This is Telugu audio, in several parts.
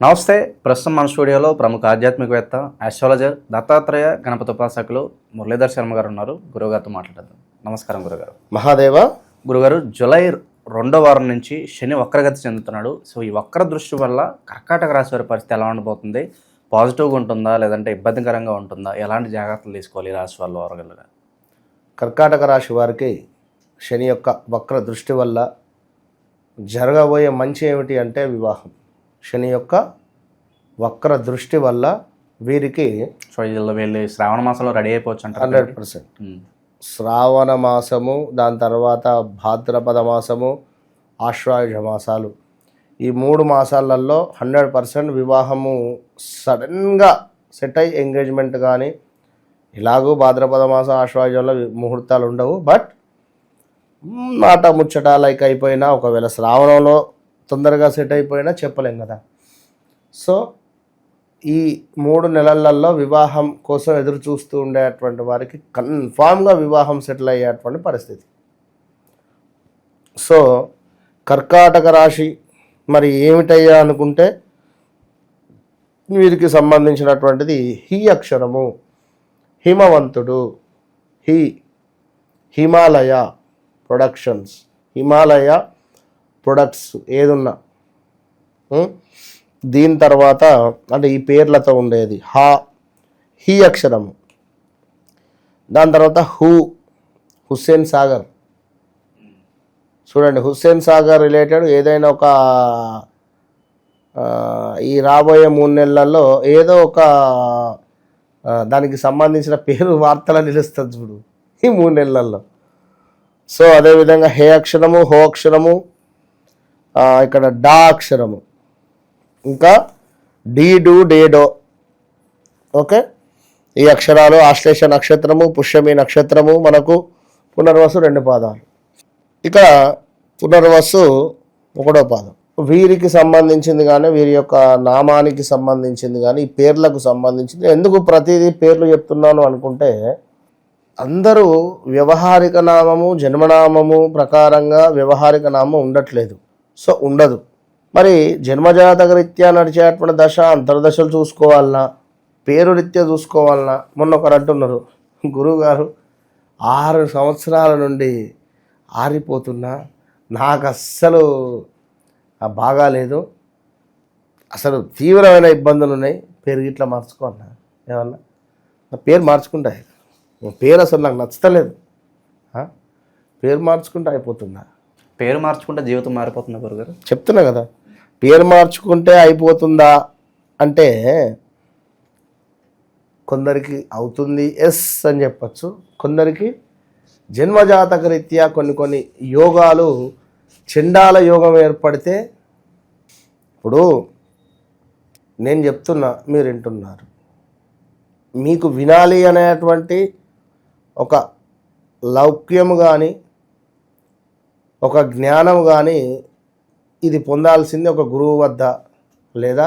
నమస్తే ప్రస్తుతం మన స్టూడియోలో ప్రముఖ ఆధ్యాత్మికవేత్త ఆస్ట్రాలజర్ దత్తాత్రేయ గణపతి ఉపాసకులు మురళీధర్ శర్మ గారు ఉన్నారు. గురువుగారితో మాట్లాడదాం. నమస్కారం గురుగారు. మహాదేవ. గురుగారు జూలై రెండో వారం నుంచి శని వక్రగతి చెందుతున్నాడు. సో ఈ వక్ర దృష్టి వల్ల కర్కాటక రాశి వారి పరిస్థితి ఎలా ఉండబోతుంది? పాజిటివ్గా ఉంటుందా? లేదంటే ఇబ్బందికరంగా ఉంటుందా? ఎలాంటి జాగ్రత్తలు తీసుకోవాలి ఈ రాశి వాళ్ళ వారగలగా కర్కాటక రాశి వారికి శని యొక్క వక్ర దృష్టి వల్ల జరగబోయే మంచి ఏమిటి అంటే వివాహం. శని యొక్క వక్ర దృష్టి వల్ల వీరికి సో వీళ్ళు వీళ్ళు శ్రావణ మాసంలో రెడీ అయిపోవచ్చు అంటారు హండ్రెడ్ పర్సెంట్. ఉమ్. శ్రావణ మాసము దాని తర్వాత భాద్రపద మాసము ఆశ్వాయుజ మాసాలు. ఈ మూడు మాసాలలో హండ్రెడ్ పర్సెంట్ వివాహము సడన్గా సెట్ అయ్యి ఎంగేజ్మెంట్ కానీ ఇలాగూ భాద్రపద మాసం ఆశ్వాయుజంలో ముహూర్తాలు ఉండవు. బట్ మాట ముచ్చట లైక్ అయిపోయినా ఒకవేళ శ్రావణంలో తొందరగా సెట్ అయిపోయినా చెప్పలేం కదా. సో ఈ మూడు నెలలలో వివాహం కోసం ఎదురు చూస్తూ ఉండేటువంటి వారికి కన్ఫామ్గా వివాహం సెటిల్ అయ్యేటువంటి పరిస్థితి. సో కర్కాటక రాశి మరి ఏమిటయ్యా అనుకుంటే వీరికి సంబంధించినటువంటిది హీ అక్షరము హిమవంతుడు హీ హిమాలయ ప్రొడక్షన్స్ హిమాలయ ప్రొడక్ట్స్ ఏదున్నా దీని తర్వాత అంటే ఈ పేర్లతో ఉండేది హా హీ అక్షరము. దాని తర్వాత హూ హుస్సేన్ సాగర్. చూడండి హుస్సేన్ సాగర్ రిలేటెడ్ ఏదైనా ఒక ఈ రాబోయే మూడు నెలల్లో ఏదో ఒక దానికి సంబంధించిన పేరు వార్తలు నిలుస్తుంది చూడు ఈ మూడు నెలల్లో. సో అదేవిధంగా హే అక్షరము హో అక్షరము ఇక్కడ డా అక్షరము. ఇంకా డీ డు డేడో ఓకే? ఈ అక్షరాలు ఆశ్లేష నక్షత్రము పుష్యమి నక్షత్రము మనకు పునర్వసు రెండు పాదాలు. ఇక్కడ పునర్వసు ఒకటో పాదం. వీరికి సంబంధించింది కానీ వీరి యొక్క నామానికి సంబంధించింది కానీ ఈ పేర్లకు సంబంధించింది. ఎందుకు ప్రతిదీ పేర్లు చెప్తున్నాను అనుకుంటే అందరూ వ్యవహారిక నామము జన్మనామము ప్రకారంగా వ్యవహారిక నామం ఉండట్లేదు. సో ఉండదు. మరి జన్మజాతక రీత్యా నడిచేటువంటి దశ అంతర్దశలు చూసుకోవాలన్నా పేరు రీత్యా చూసుకోవాలన్నా మొన్న ఒకరు అంటున్నారు గురువుగారు ఆరు సంవత్సరాల నుండి ఆరిపోతున్నా నాకు అస్సలు బాగాలేదు అసలు తీవ్రమైన ఇబ్బందులు ఉన్నాయి. పేరు గిట్లా మార్చుకో అన్నా. ఏమన్నా? నా పేరు మార్చుకుంటా. పేరు అసలు నాకు నచ్చతలేదు. పేరు మార్చుకుంటా అయిపోతుందా పేరు మార్చుకుంటే జీవితం మారిపోతుంది గురుగారు చెప్తున్నా కదా. పేరు మార్చుకుంటే అయిపోతుందా అంటే కొందరికి అవుతుంది ఎస్ అని చెప్పచ్చు. కొందరికి జన్మజాతక రీత్యా కొన్ని కొన్ని యోగాలు చండాల యోగం ఏర్పడితే ఇప్పుడు నేను చెప్తున్నా మీరు వింటున్నారు. మీకు వినాలి అనేటువంటి ఒక లౌక్యము కానీ ఒక జ్ఞానం కానీ ఇది పొందాల్సింది ఒక గురువు వద్ద లేదా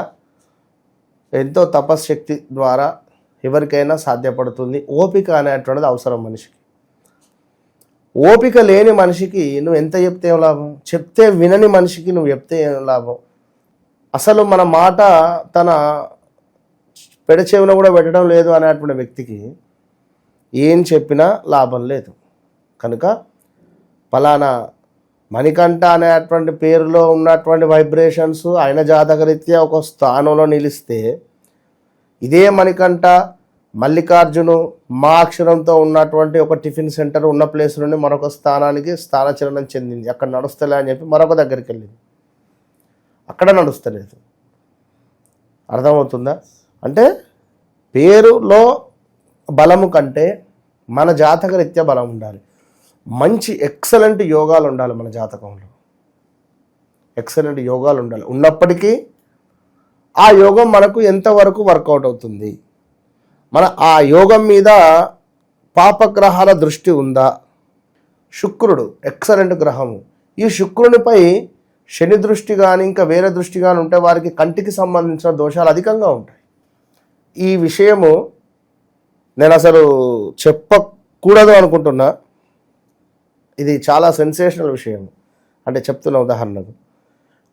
ఎంతో తపశ్శక్తి ద్వారా ఎవరికైనా సాధ్యపడుతుంది. ఓపిక అనేటువంటిది అవసరం మనిషికి. ఓపిక లేని మనిషికి నువ్వు ఎంత చెప్తే ఏం లాభం? చెప్తే వినని మనిషికి నువ్వు చెప్తే ఏం లాభం? అసలు మన మాట తన పెడచెవిన కూడా పెట్టడం లేదు అనేటువంటి వ్యక్తికి ఏం చెప్పినా లాభం లేదు. కనుక ఫలానా మణికంఠ అనేటువంటి పేరులో ఉన్నటువంటి వైబ్రేషన్స్ ఆయన జాతకరీత్యా ఒక స్థానంలో నిలిస్తే ఇదే మణికంఠ మల్లికార్జును మా అక్షరంతో ఉన్నటువంటి ఒక టిఫిన్ సెంటర్ ఉన్న ప్లేస్ నుండి మరొక స్థానానికి స్థానచలనం చెందింది. అక్కడ నడుస్తలే అని చెప్పి మరొక దగ్గరికి వెళ్ళింది అక్కడ నడుస్తలేదు. అర్థమవుతుందా? అంటే పేరులో బలము కంటే మన జాతకరీత్యా బలం ఉండాలి. మంచి ఎక్సలెంట్ యోగాలు ఉండాలి మన జాతకంలో. ఎక్సలెంట్ యోగాలు ఉండాలి. ఉన్నప్పటికీ ఆ యోగం మనకు ఎంతవరకు వర్కౌట్ అవుతుంది? మన ఆ యోగం మీద పాపగ్రహాల దృష్టి ఉందా? శుక్రుడు ఎక్సలెంట్ గ్రహము. ఈ శుక్రునిపై శని దృష్టి కానీ ఇంకా వేరే దృష్టి కానీ ఉంటే వారికి కంటికి సంబంధించిన దోషాలు అధికంగా ఉంటాయి. ఈ విషయము నేను అసలు చెప్పకూడదు అనుకుంటున్నా. ఇది చాలా సెన్సేషనల్ విషయం. అంటే చెప్తున్న ఉదాహరణకు.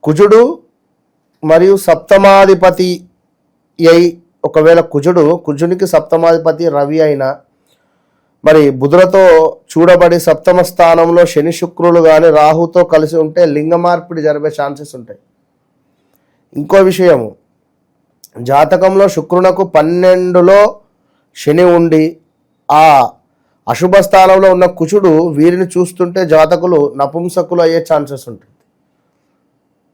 కుజుడు మరియు సప్తమాధిపతి అయి ఒకవేళ కుజుడు కుజునికి సప్తమాధిపతి రవి అయినా మరి బుధులతో చూడబడి సప్తమ స్థానంలో శని శుక్రులు కానీ రాహుతో కలిసి ఉంటే లింగ మార్పిడి జరిగే ఛాన్సెస్ ఉంటాయి. ఇంకో విషయము. జాతకంలో శుక్రునకు పన్నెండులో శని ఉండి ఆ అశుభ స్థానంలో ఉన్న కుచుడు వీరిని చూస్తుంటే జాతకులు నపుంసకులు అయ్యే ఛాన్సెస్ ఉంటుంది.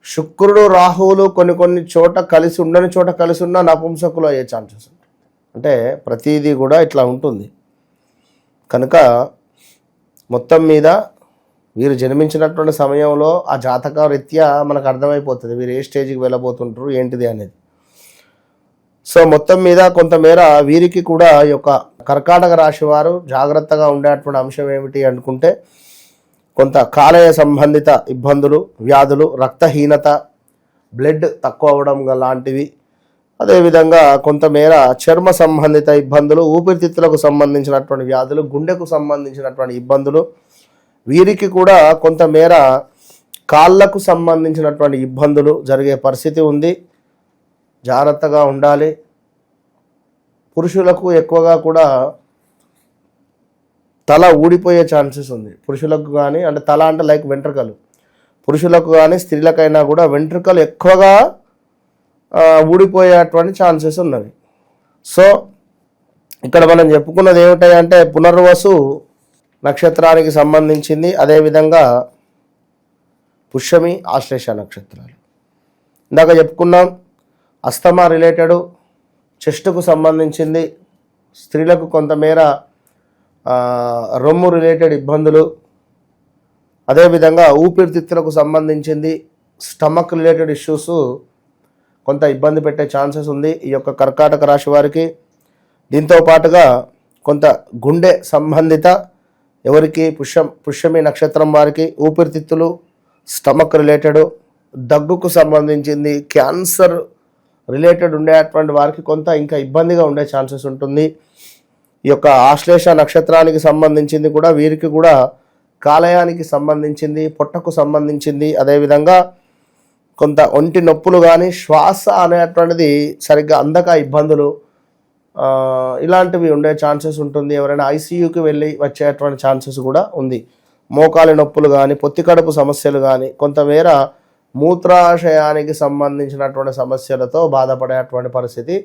శుక్రుడు రాహువులు కొన్ని కొన్ని చోట కలిసి ఉండని చోట కలిసి ఉన్న నపుంసకులు అయ్యే ఛాన్సెస్ ఉంటుంది. అంటే ప్రతిదీ కూడా ఇట్లా ఉంటుంది. కనుక మొత్తం మీద వీరు జన్మించినటువంటి సమయంలో ఆ జాతక రీత్యా మనకు అర్థమైపోతుంది. వీరు ఏ స్టేజ్కి వెళ్ళబోతుంటారు ఏంటిది అనేది. సో మొత్తం మీద కొంతమేర వీరికి కూడా ఈ యొక్క కర్కాటక రాశి వారు జాగ్రత్తగా ఉండేటువంటి అంశం ఏమిటి అనుకుంటే కొంత కాలేయ సంబంధిత ఇబ్బందులు వ్యాధులు రక్తహీనత బ్లడ్ తక్కువ అవ్వడం లాంటివి. అదేవిధంగా కొంతమేర చర్మ సంబంధిత ఇబ్బందులు ఊపిరితిత్తులకు సంబంధించినటువంటి వ్యాధులు గుండెకు సంబంధించినటువంటి ఇబ్బందులు. వీరికి కూడా కొంతమేర కాళ్ళకు సంబంధించినటువంటి ఇబ్బందులు జరిగే పరిస్థితి ఉంది. జాగ్రత్తగా ఉండాలి. పురుషులకు ఎక్కువగా కూడా తల ఊడిపోయే ఛాన్సెస్ ఉంది. పురుషులకు కానీ అంటే తల అంటే లైక్ వెంట్రుకలు. పురుషులకు కానీ స్త్రీలకైనా కూడా వెంట్రుకలు ఎక్కువగా ఊడిపోయేటువంటి ఛాన్సెస్ ఉన్నవి. సో ఇక్కడ మనం చెప్పుకున్నది ఏమిటంటే పునర్వసు నక్షత్రానికి సంబంధించింది. అదేవిధంగా పుష్యమి ఆశ్లేష నక్షత్రాలు. ఇందాక చెప్పుకున్నాం అస్తమా రిలేటెడ్ చెస్ట్కు సంబంధించింది స్త్రీలకు కొంతమేర రొమ్ము రిలేటెడ్ ఇబ్బందులు. అదేవిధంగా ఊపిరితిత్తులకు సంబంధించింది స్టమక్ రిలేటెడ్ ఇష్యూస్ కొంత ఇబ్బంది పెట్టే ఛాన్సెస్ ఉంది ఈ యొక్క కర్కాటక రాశి వారికి. దీంతో పాటుగా కొంత గుండె సంబంధిత ఎవరికి పుష్యం పుష్యమి నక్షత్రం వారికి ఊపిరితిత్తులు స్టమక్ రిలేటెడ్ దగ్గుకు సంబంధించింది క్యాన్సర్ రిలేటెడ్ ఉండేటువంటి వారికి కొంత ఇంకా ఇబ్బందిగా ఉండే ఛాన్సెస్ ఉంటుంది. ఈ యొక్క ఆశ్లేష నక్షత్రానికి సంబంధించింది కూడా వీరికి కూడా కాలయానికి సంబంధించింది పొట్టకు సంబంధించింది. అదేవిధంగా కొంత ఒంటి నొప్పులు కానీ శ్వాస అనేటువంటిది సరిగ్గా అందక ఇబ్బందులు ఇలాంటివి ఉండే ఛాన్సెస్ ఉంటుంది. ఎవరైనా ఐసీయూకి వెళ్ళి వచ్చేటువంటి ఛాన్సెస్ కూడా ఉంది. మోకాలి నొప్పులు కానీ పొత్తి కడుపు సమస్యలు కానీ కొంతమేర మూత్రాశయానికి సంబంధించినటువంటి సమస్యలతో బాధపడేటువంటి పరిస్థితి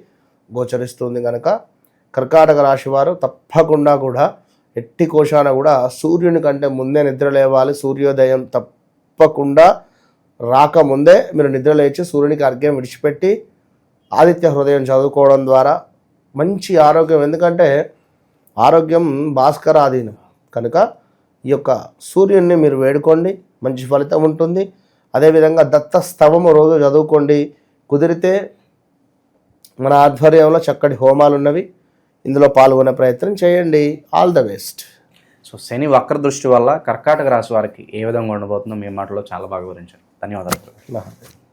గోచరిస్తుంది కనుక కర్కాటక రాశి వారు తప్పకుండా కూడా ఎట్టి కోశాన కూడా సూర్యుని కంటే ముందే నిద్ర లేవాలి. సూర్యోదయం తప్పకుండా రాకముందే మీరు నిద్ర లేచి సూర్యునికి అర్ఘ్యం విడిచిపెట్టి ఆదిత్య హృదయం చదువుకోవడం ద్వారా మంచి ఆరోగ్యం. ఎందుకంటే ఆరోగ్యం భాస్కరాధీనం. కనుక ఈ యొక్క సూర్యుడిని మీరు వేడుకోండి. మంచి ఫలితం ఉంటుంది. అదేవిధంగా దత్త స్తవము రోజు చదువుకోండి. కుదిరితే మన ఆధ్వర్యంలో చక్కటి హోమాలు ఉన్నవి. ఇందులో పాల్గొనే ప్రయత్నం చేయండి. All the best. సో శని వక్ర దృష్టి వల్ల కర్కాటక రాశి వారికి ఏ విధంగా ఉండబోతుందో మీ మాటలో చాలా బాగా వివరించారు. ధన్యవాదాలు.